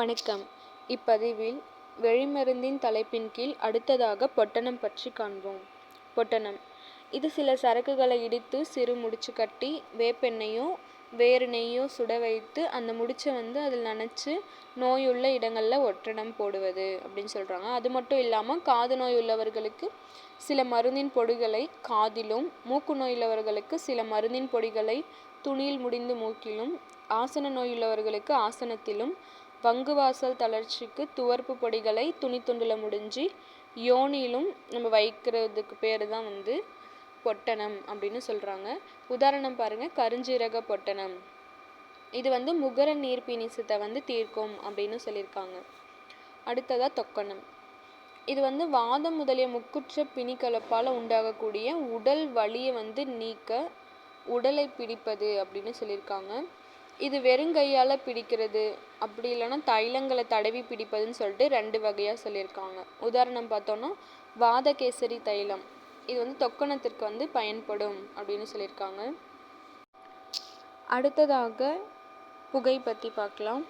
வணக்கம். இப்பதிவில் வெளிமருந்தின் தலைப்பின் கீழ் அடுத்ததாக பொட்டணம் பற்றி காண்போம். பொட்டணம். இது சில சரக்குகளை இடித்து சிறு முடிச்சு கட்டி வேப்பெண்ணையோ வேறு நெய்யோ சுட வைத்து அந்த முடிச்சை வந்து அதில் நனைச்சி நோயுள்ள இடங்களில் ஒட்டடம் போடுவது அப்படின்னு சொல்கிறாங்க அது மட்டும் இல்லாமல் காது நோய் உள்ளவர்களுக்கு சில மருந்தின் பொடிகளை காதிலும் மூக்கு நோய் உள்ளவர்களுக்கு சில மருந்தின் பொடிகளை துணியில் முடிந்து மூக்கிலும் ஆசன நோய் உள்ளவர்களுக்கு பங்குவாசல் தளர்ச்சிக்கு துவர்ப்பு பொடிகளை துணி துண்டில் முடிஞ்சு யோனியிலும் நம்ம வைக்கிறதுக்கு பேர் தான் வந்து பொட்டணம் அப்படின்னு சொல்கிறாங்க உதாரணம் பாருங்கள் கருஞ்சீரக பொட்டணம். இது வந்து முகர நீர் பிணிசத்தை வந்து தீர்க்கும் அப்படின்னு சொல்லியிருக்காங்க. அடுத்ததாக தொக்கணம். இது வந்து வாதம் முதலிய முக்குற்ற பிணிக்கலப்பால் உண்டாகக்கூடிய உடல் வலியை வந்து நீக்க உடலை பிடிப்பது அப்படின்னு சொல்லியிருக்காங்க. இது வெறுங்கையால் பிடிக்கிறது. அப்படி இல்லைன்னா தைலங்களை தடவி பிடிப்பதுன்னு சொல்லிட்டு ரெண்டு வகையாக சொல்லியிருக்காங்க. உதாரணம் பார்த்தோன்னா வாதகேசரி தைலம். இது வந்து தொக்கணத்திற்கு வந்து பயன்படும் அப்படின்னு சொல்லியிருக்காங்க. அடுத்ததாக புகை பற்றி பார்க்கலாம்.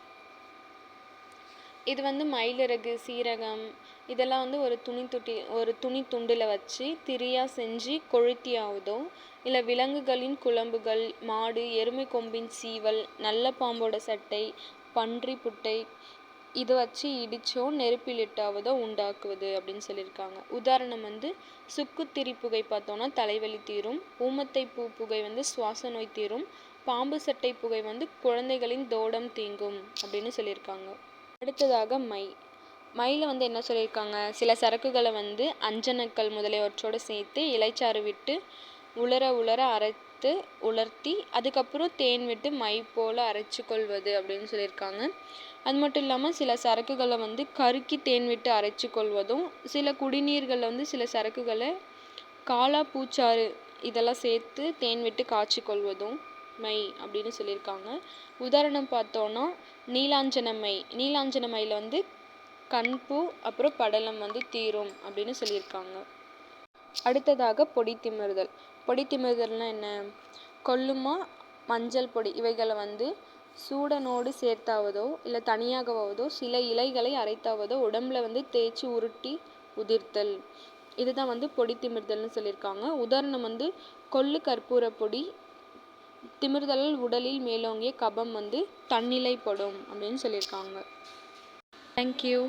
இது வந்து மயிலிறகு சீரகம் இதெல்லாம் வந்து ஒரு துணி துட்டி ஒரு துணி துண்டில் வச்சு திரியாக செஞ்சு கொழுத்தியாவதோ இல்லை விலங்குகளின் குழம்புகள் மாடு எருமை கொம்பின் சீவல் நல்ல பாம்போட சட்டை பன்றி புட்டை இதை வச்சு இடிச்சோ நெருப்பிலிட்டாவதோ உண்டாக்குவது அப்படின்னு சொல்லியிருக்காங்க. உதாரணம் வந்து சுக்குத்திரி புகை பார்த்தோன்னா தலைவலி தீரும் ஊமத்தை பூ புகை வந்து சுவாச நோய் தீரும் பாம்பு சட்டை புகை வந்து குழந்தைகளின் தோடம் தீங்கும் அப்படின்னு சொல்லியிருக்காங்க. அடுத்ததாக மை. மையில் வந்து என்ன சொல்லியிருக்காங்க? சில சரக்குகளை வந்து அஞ்சனக்கல் முதலியவற்றோடு சேர்த்து இலைச்சாறு விட்டு உலர உலர அரைத்து உலர்த்தி அதுக்கப்புறம் தேன் விட்டு மை போல் அரைச்சி கொள்வது அப்படின்னு சொல்லியிருக்காங்க. அது மட்டும் இல்லாமல் சில சரக்குகளை வந்து கருக்கி தேன் விட்டு அரைச்சி கொள்வதும் சில குடிநீர்களில் வந்து சில சரக்குகளை காலா பூச்சாறு இதெல்லாம் சேர்த்து தேன் விட்டு காய்ச்சி கொள்வதும் மை அப்படின்னு சொல்லியிருக்காங்க. உதாரணம் பார்த்தோன்னா நீலாஞ்சன மை வந்து கண்பூ அப்புறம் படலம் வந்து தீரும் அப்படின்னு சொல்லியிருக்காங்க. அடுத்ததாக பொடி திமிறுதல் பொடி என்ன? கொல்லுமா மஞ்சள் பொடி. இவைகளை வந்து சூடனோடு சேர்த்தாவதோ இல்லை தனியாகவாவதோ சில இலைகளை அரைத்தாவதோ உடம்புல வந்து தேய்ச்சி உருட்டி உதிர்த்தல். இதுதான் வந்து பொடி திமிர்தல்னு சொல்லியிருக்காங்க. உதாரணம் வந்து கொள்ளு கற்பூர பொடி திமிர்தலால் உடலில் மேலோங்கிய கபம் வந்து தன்னிலைப்படும் அப்படின்னு சொல்லியிருக்காங்க. தேங்க்யூ